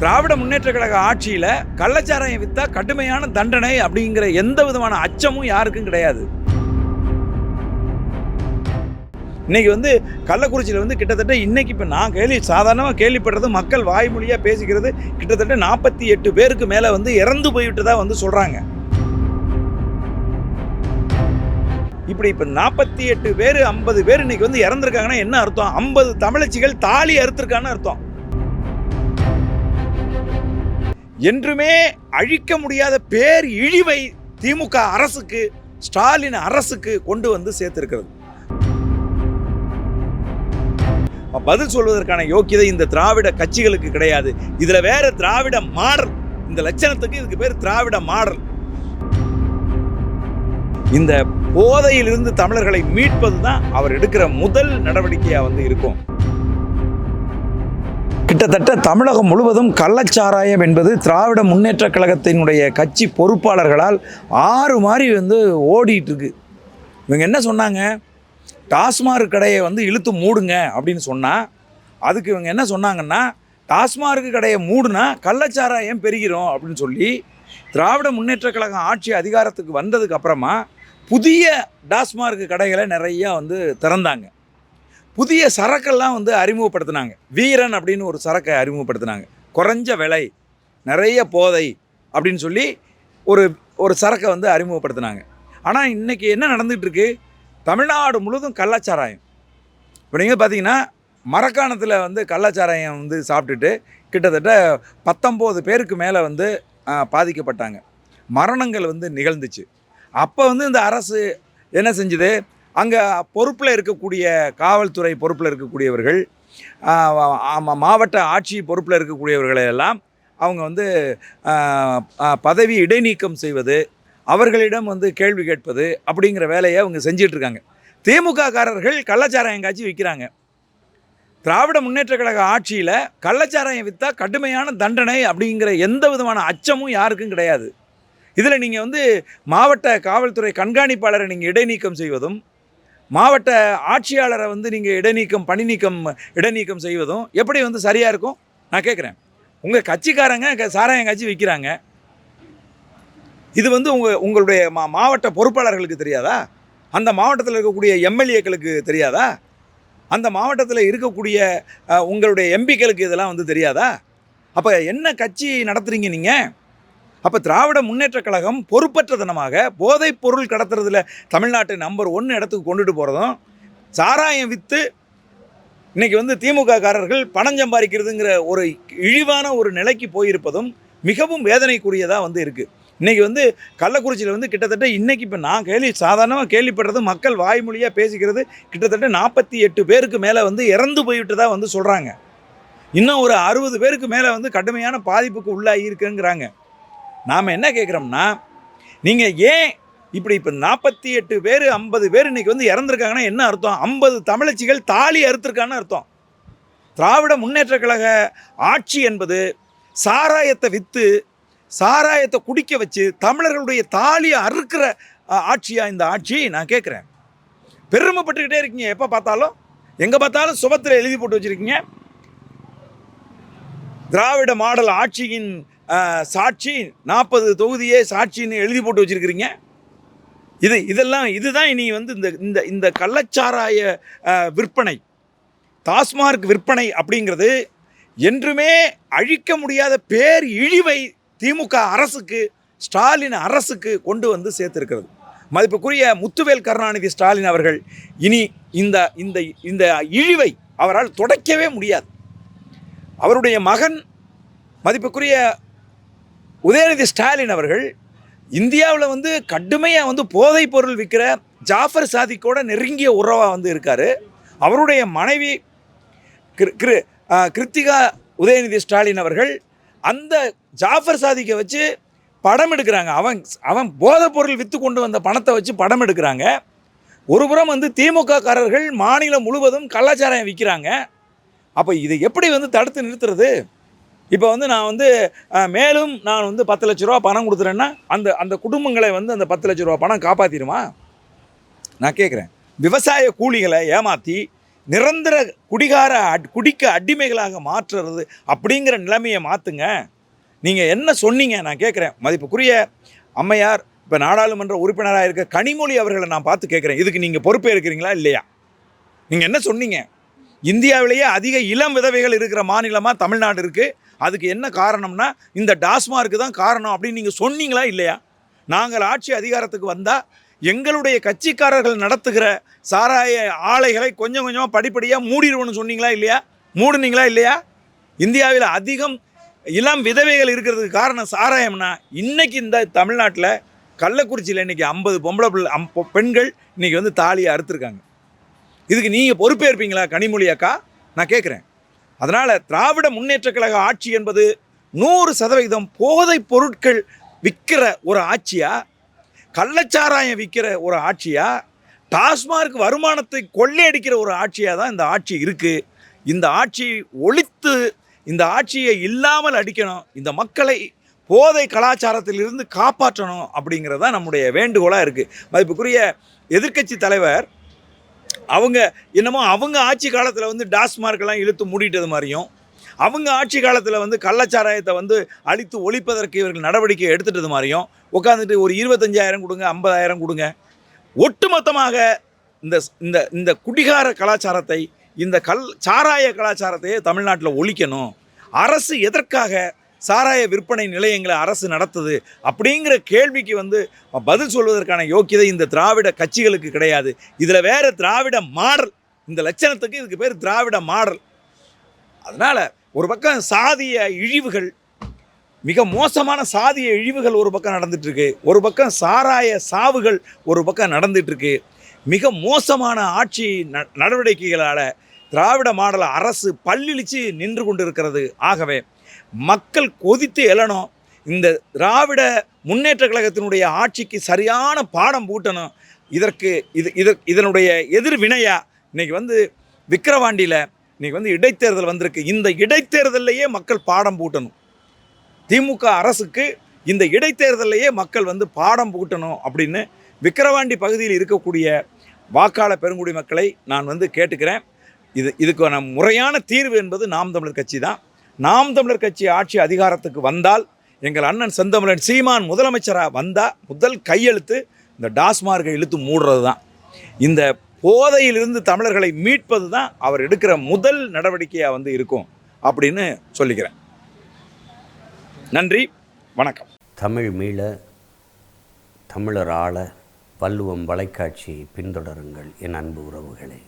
திராவிட முன்னேற்ற கழக ஆட்சியில் கள்ளச்சாராயம் வித்தா கடுமையான தண்டனை அப்படிங்கிற எந்த விதமான அச்சமும் யாருக்கும் கிடையாது. இன்னைக்கு வந்து கள்ளக்குறிச்சியில் வந்து கிட்டத்தட்ட இன்றைக்கி இப்போ நான் கேள்வி சாதாரணமாக கேள்விப்படுறது மக்கள் வாய்மொழியாக பேசிக்கிறது கிட்டத்தட்ட நாற்பத்தி எட்டு பேருக்கு மேலே வந்து இறந்து போய்விட்டதா வந்து சொல்கிறாங்க இப்படி இப்போ நாற்பத்தி எட்டு பேர் ஐம்பது பேர் இன்றைக்கி வந்து இறந்துருக்காங்கன்னா என்ன அர்த்தம்? ஐம்பது தமிழச்சிகள் தாலி அறுத்துருக்கான்னு அர்த்தம். என்றுமே அழிக்க முடியாத பேர் இழிவை திமுக அரசுக்கு ஸ்டாலின் அரசுக்கு கொண்டு வந்து சேர்த்திருக்கிறது. பதில் சொல்வதற்கான யோக்கியதை இந்த திராவிட கட்சிகளுக்கு கிடையாது. இதுல வேற திராவிட மாடல். இந்த லட்சணத்துக்கு இதுக்கு பேர் திராவிட மாடல். இந்த போதையிலிருந்து தமிழர்களை மீட்பது தான் அவர் எடுக்கிற முதல் நடவடிக்கையா வந்து இருக்கும். கிட்டத்தட்ட தமிழகம் முழுவதும் கள்ளச்சாராயம் என்பது திராவிட முன்னேற்ற கழகத்தினுடைய கட்சி பொறுப்பாளர்களால் ஆறு மாதிரி வந்து ஓடிட்டு இருக்கு. இவங்க என்ன சொன்னாங்க? டாஸ்மாக் கடையை வந்து இழுத்து மூடுங்க அப்படின்னு சொன்னால் அதுக்கு இவங்க என்ன சொன்னாங்கன்னா டாஸ்மார்க் கடையை மூடுனா கள்ளச்சாராயம் பெருகிறோம் அப்படின்னு சொல்லி திராவிட முன்னேற்ற கழகம் ஆட்சி அதிகாரத்துக்கு வந்ததுக்கு அப்புறமா புதிய டாஸ்மார்க் கடைகளை நிறையா வந்து திறந்தாங்க. புதிய சரக்கெல்லாம் வந்து அறிமுகப்படுத்தினாங்க. வீரன் அப்படின்னு ஒரு சரக்கை அறிமுகப்படுத்தினாங்க. குறைஞ்ச விலை நிறைய போதை அப்படின்னு சொல்லி ஒரு ஒரு சரக்கை வந்து அறிமுகப்படுத்தினாங்க. ஆனால் இன்றைக்கி என்ன நடந்துகிட்டு இருக்கு தமிழ்நாடு முழுவதும் கள்ளச்சாராயம். இப்போ நீங்கள் பார்த்தீங்கன்னா மரக்காணத்தில் வந்து கள்ளச்சாராயம் வந்து சாப்பிட்டுட்டு கிட்டத்தட்ட பத்தொம்போது பேருக்கு மேலே வந்து பாதிக்கப்பட்டாங்க. மரணங்கள் வந்து நிகழ்ந்துச்சு. அப்போ வந்து இந்த அரசு என்ன செஞ்சுது? அங்கே பொறுப்பில் இருக்கக்கூடிய காவல்துறை பொறுப்பில் இருக்கக்கூடியவர்கள் மாவட்ட ஆட்சி பொறுப்பில் இருக்கக்கூடியவர்களை எல்லாம் அவங்க வந்து பதவி இடைநீக்கம் செய்வது அவர்களிடம் வந்து கேள்வி கேட்பது அப்படிங்கிற வேலையை அவங்க செஞ்சிட்ருக்காங்க திமுககாரர்கள் கள்ளச்சாராயம் காய்ச்சி விற்கிறாங்க திராவிட முன்னேற்ற கழக ஆட்சியில் கள்ளச்சாராயம் விற்றா கடுமையான தண்டனை அப்படிங்கிற எந்த விதமான அச்சமும் யாருக்கும் கிடையாது. இதில் நீங்கள் வந்து மாவட்ட காவல்துறை கண்காணிப்பாளரை நீங்கள் இடைநீக்கம் செய்வதும் மாவட்ட ஆட்சியாளரை வந்து நீங்கள் இடைநீக்கம் பணி நீக்கம் இடைநீக்கம் செய்வதும் எப்படி வந்து சரியாக இருக்கும்? நான் கேட்குறேன் உங்கள் கட்சிக்காரங்க சாராயம் கட்சி விற்கிறாங்க இது வந்து உங்கள் உங்களுடைய மா மாவட்ட பொறுப்பாளர்களுக்கு தெரியாதா? அந்த மாவட்டத்தில் இருக்கக்கூடிய எம்எல்ஏக்களுக்கு தெரியாதா? அந்த மாவட்டத்தில் இருக்கக்கூடிய உங்களுடைய எம்பிக்களுக்கு இதெல்லாம் வந்து தெரியாதா? அப்போ என்ன கட்சி நடத்துறீங்க நீங்கள் அப்போ திராவிட முன்னேற்றக் கழகம் பொறுப்பற்றதனமாக போதைப் பொருள் கடத்துறதுல தமிழ்நாட்டை நம்பர் ஒன்று இடத்துக்கு கொண்டுட்டு போகிறதும் சாராயம் விற்று இன்றைக்கி வந்து திமுக காரர்கள் பணம் சம்பாதிக்கிறதுங்கிற ஒரு இழிவான ஒரு நிலைக்கு போயிருப்பதும் மிகவும் வேதனைக்குரியதாக வந்து இருக்குது இன்றைக்கி வந்து கள்ளக்குறிச்சியில் வந்து கிட்டத்தட்ட இன்றைக்கி இப்போ நான் கேள்வி சாதாரணமாக கேள்விப்படுறது மக்கள் வாய்மொழியாக பேசிக்கிறது கிட்டத்தட்ட நாற்பத்தி எட்டு பேருக்கு மேலே வந்து இறந்து போய்விட்டதாக வந்து சொல்கிறாங்க இன்னும் ஒரு அறுபது பேருக்கு மேலே வந்து கடுமையான பாதிப்புக்கு உள்ளாகி இருக்குங்கிறாங்க. நாம் என்ன கேட்குறோம்னா நீங்கள் ஏன் இப்படி இப்போ நாற்பத்தி எட்டு பேர் ஐம்பது பேர் இன்னைக்கு வந்து இறந்துருக்காங்கன்னா என்ன அர்த்தம்? ஐம்பது தமிழச்சிகள் தாலி அறுத்திருக்கான்னு அர்த்தம். திராவிட முன்னேற்ற கழக ஆட்சி என்பது சாராயத்தை விற்று சாராயத்தை குடிக்க வச்சு தமிழர்களுடைய தாலியை அறுக்கிற ஆட்சியாக இந்த ஆட்சி நான் கேட்குறேன் பெருமைப்பட்டுக்கிட்டே இருக்கீங்க. எப்போ பார்த்தாலும்? எங்கே பார்த்தாலும் சுபத்தில் எழுதி போட்டு வச்சுருக்கீங்க. திராவிட மாடல் ஆட்சியின் சாட்சி நாற்பது தொகுதியே சாட்சின்னு எழுதி போட்டு வச்சிருக்கிறீங்க. இது இதெல்லாம் இதுதான் இனி வந்து இந்த இந்த இந்த கள்ளச்சாராய விற்பனை. டாஸ்மார்க் விற்பனை அப்படிங்கிறது என்றுமே அழிக்க முடியாத பேர் இழிவை திமுக அரசுக்கு ஸ்டாலின் அரசுக்கு கொண்டு வந்து சேர்த்திருக்கிறது. மதிப்புக்குரிய முத்துவேல் கருணாநிதி ஸ்டாலின் அவர்கள் இனி இந்த இந்த இந்த இழிவை அவரால் துடைக்கவே முடியாது. அவருடைய மகன் மதிப்புக்குரிய உதயநிதி ஸ்டாலின் அவர்கள் இந்தியாவில் வந்து கடுமையாக வந்து போதைப் பொருள் விற்கிற ஜாஃபர் சாதிக்கோட நெருங்கிய உறவாக வந்து இருக்கார். அவருடைய மனைவி கிரு கிரு கிருத்திகா உதயநிதி ஸ்டாலின் அவர்கள் அந்த ஜாஃபர் சாதிக்கை வச்சு படம் எடுக்கிறாங்க. அவன் அவன் போதைப் பொருள் விற்று கொண்டு வந்த பணத்தை வச்சு படம் எடுக்கிறாங்க. ஒருபுறம் வந்து திமுக காரர்கள் மாநிலம் முழுவதும் கலாச்சாரம் விற்கிறாங்க அப்போ இதை எப்படி வந்து தடுத்து நிறுத்துறது? இப்போ வந்து நான் வந்து மேலும் நான் வந்து பத்து லட்ச ரூபா பணம் கொடுத்துறேன்னா அந்த அந்த குடும்பங்களை வந்து அந்த பத்து லட்ச ரூபா பணம் காப்பாற்றிடுமா நான் கேட்குறேன் விவசாய கூலிகளை ஏமாற்றி நிரந்தர குடிகார அட்- குடிக்க அடிமைகளாக மாற்றுறது அப்படிங்கிற நிலைமையை மாற்றுங்க நீங்கள் என்ன சொன்னீங்க? நான் கேட்குறேன் மதிப்புக்குரிய அம்மையார் இப்போ நாடாளுமன்ற உறுப்பினராக இருக்க கனிமொழி அவர்களை நான் பார்த்து கேட்குறேன் இதுக்கு நீங்கள் பொறுப்பே இருக்கிறீங்களா இல்லையா? நீங்கள் என்ன சொன்னீங்க? இந்தியாவிலேயே அதிக இளம் விதவைகள் இருக்கிற மாநிலமாக தமிழ்நாடு இருக்குது அதுக்கு என்ன காரணம்னா இந்த டாஸ்மார்க்கு தான் காரணம் அப்படின்னு நீங்கள் சொன்னீங்களா இல்லையா? நாங்கள் ஆட்சி அதிகாரத்துக்கு வந்தால் எங்களுடைய கட்சிக்காரர்கள் நடத்துகிற சாராய ஆலைகளை கொஞ்சம் கொஞ்சமாக படிப்படியாக மூடிடுவோம்னு சொன்னீங்களா இல்லையா? மூடுனீங்களா இல்லையா? இந்தியாவில் அதிகம் இளம் விதவைகள் இருக்கிறதுக்கு காரணம் சாராயம்னா இன்றைக்கி இந்த தமிழ்நாட்டில் கள்ளக்குறிச்சியில் இன்றைக்கி ஐம்பது பொம்பளை பிள்ளை அம் பெண்கள் இன்றைக்கி வந்து தாலியை அறுத்துருக்காங்க. இதுக்கு நீங்கள் பொறுப்பேற்பீங்களா கனிமொழி அக்கா? நான் கேட்குறேன் அதனால் திராவிட முன்னேற்றக் கழக ஆட்சி என்பது நூறு சதவிகிதம் போதைப் பொருட்கள் விற்கிற ஒரு ஆட்சியா? கள்ளச்சாராயம் விற்கிற ஒரு ஆட்சியா? டாஸ்மார்க் வருமானத்தை கொள்ளையடிக்கிற ஒரு ஆட்சியாக தான் இந்த ஆட்சி இருக்குது இந்த ஆட்சி ஒழித்து இந்த ஆட்சியை இல்லாமல் அடிக்கணும். இந்த மக்களை போதை கலாச்சாரத்திலிருந்து காப்பாற்றணும் அப்படிங்கிறது தான் நம்முடைய வேண்டுகோளாக இருக்குது மதிப்புக்குரிய எதிர்க்கட்சி தலைவர் அவங்க என்னமோ அவங்க ஆட்சி காலத்தில் வந்து டாஸ்மார்க்கெல்லாம் இழுத்து மூடிட்டது மாதிரியும் அவங்க ஆட்சி காலத்தில் வந்து கள்ளச்சாராயத்தை வந்து அழித்து ஒழிப்பதற்கு இவர்கள் நடவடிக்கை எடுத்துட்டது மாதிரியும் உட்காந்துட்டு ஒரு இருபத்தஞ்சாயிரம் கொடுங்க ஐம்பதாயிரம் கொடுங்க. ஒட்டுமொத்தமாக இந்த இந்த இந்த குடிகார கலாச்சாரத்தை இந்த கல் சாராய கலாச்சாரத்தையே தமிழ்நாட்டில் ஒழிக்கணும். அரசு எதற்காக சாராய விற்பனை நிலையங்களை அரசு நடத்துது அப்படிங்கிற கேள்விக்கு வந்து பதில் சொல்வதற்கான யோக்கியதை இந்த திராவிட கட்சிகளுக்கு கிடையாது. இதில் வேறு திராவிட மாடல். இந்த லட்சணத்துக்கு இதுக்கு பேர் திராவிட மாடல். அதனால் ஒரு பக்கம் சாதிய இழிவுகள் மிக மோசமான சாதிய இழிவுகள் ஒரு பக்கம் நடந்துட்டு ஒரு பக்கம் சாராய சாவுகள் ஒரு பக்கம் நடந்துட்டு மிக மோசமான ஆட்சி ந- நடவடிக்கைகளால் திராவிட மாடல் அரசு பல்லிழிச்சு நின்று கொண்டிருக்கிறது. ஆகவே மக்கள் கொதித்து எழணும். இந்த திராவிட முன்னேற்ற கழகத்தினுடைய ஆட்சிக்கு சரியான பாடம் பூட்டணும் இதற்கு இது இதற் இதனுடைய எதிர்வினையாக இன்றைக்கி வந்து விக்கிரவாண்டியில் இன்றைக்கி வந்து இடைத்தேர்தல் வந்திருக்கு. இந்த இடைத்தேர்தல்லையே மக்கள் பாடம் பூட்டணும் திமுக அரசுக்கு இந்த இடைத்தேர்தலையே மக்கள் வந்து பாடம் பூட்டணும் அப்படின்னு விக்கிரவாண்டி பகுதியில் இருக்கக்கூடிய வாக்காள பெருங்குடி மக்களை நான் வந்து கேட்டுக்கிறேன். இது இதுக்கான முறையான தீர்வு என்பது நாம் தமிழர் கட்சி தான். நாம் தமிழர் கட்சி ஆட்சி அதிகாரத்துக்கு வந்தால் எங்கள் அண்ணன் செந்தமிழன் சீமான் முதலமைச்சராக வந்தால் முதல் கையெழுத்து இந்த டாஸ்மார்க்கை இழுத்து மூடுறது தான் இந்த போதையிலிருந்து தமிழர்களை மீட்பது தான் அவர் எடுக்கிற முதல் நடவடிக்கையாக வந்து இருக்கும் அப்படின்னு சொல்லிக்கிறேன். நன்றி வணக்கம். தமிழ் மீள தமிழர் ஆள வள்ளுவம் வலைக்காட்சியை பின்தொடருங்கள் என் அன்பு உறவுகளே.